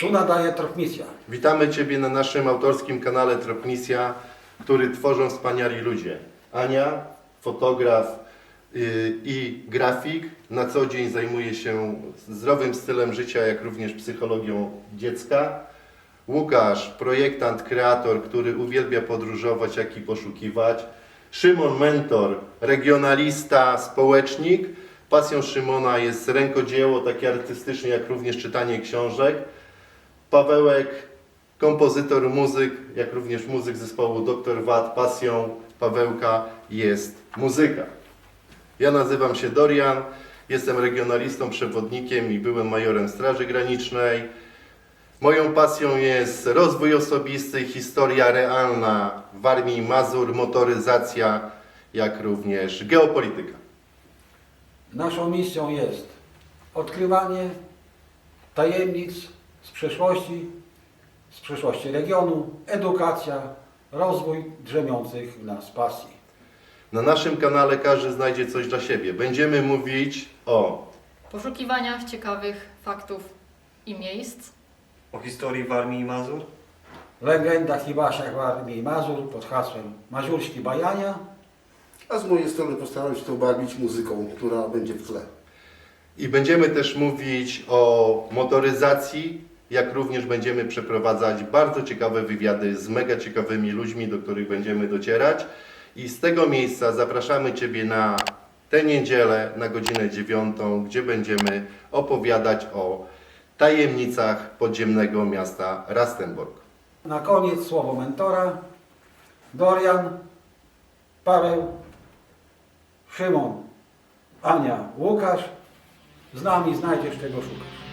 Tu nadaje Tropmisja. Witamy Ciebie na naszym autorskim kanale Tropmisja, który tworzą wspaniali ludzie. Ania, fotograf yy, i grafik, na co dzień zajmuje się zdrowym stylem życia, jak również psychologią dziecka. Łukasz, projektant, kreator, który uwielbia podróżować, jak i poszukiwać. Szymon, mentor, regionalista, społecznik. Pasją Szymona jest rękodzieło, takie artystyczne, jak również czytanie książek. Pawełek, kompozytor, muzyk, jak również muzyk zespołu Dr. Wat. Pasją Pawełka jest muzyka. Ja nazywam się Dorian, jestem regionalistą, przewodnikiem i byłem majorem Straży Granicznej. Moją pasją jest rozwój osobisty, historia realna w Armii Mazur, motoryzacja, jak również geopolityka. Naszą misją jest odkrywanie tajemnic z przeszłości, z przeszłości regionu, edukacja, rozwój drzemiących w nas pasji. Na naszym kanale każdy znajdzie coś dla siebie. Będziemy mówić o poszukiwaniach ciekawych faktów i miejsc, O historii Warmii i Mazur? Legendach i wasiach Warmii i Mazur pod hasłem Mazurski Bajania. A z mojej strony postaram się to barwić muzyką, która będzie w tle. I będziemy też mówić o motoryzacji, jak również będziemy przeprowadzać bardzo ciekawe wywiady z mega ciekawymi ludźmi, do których będziemy docierać. I z tego miejsca zapraszamy Ciebie na tę niedzielę na godzinę dziewiątą, gdzie będziemy opowiadać o tajemnicach podziemnego miasta Rastenburg. Na koniec słowo mentora. Dorian, Paweł, Szymon, Ania, Łukasz. Z nami znajdziesz czego szukasz.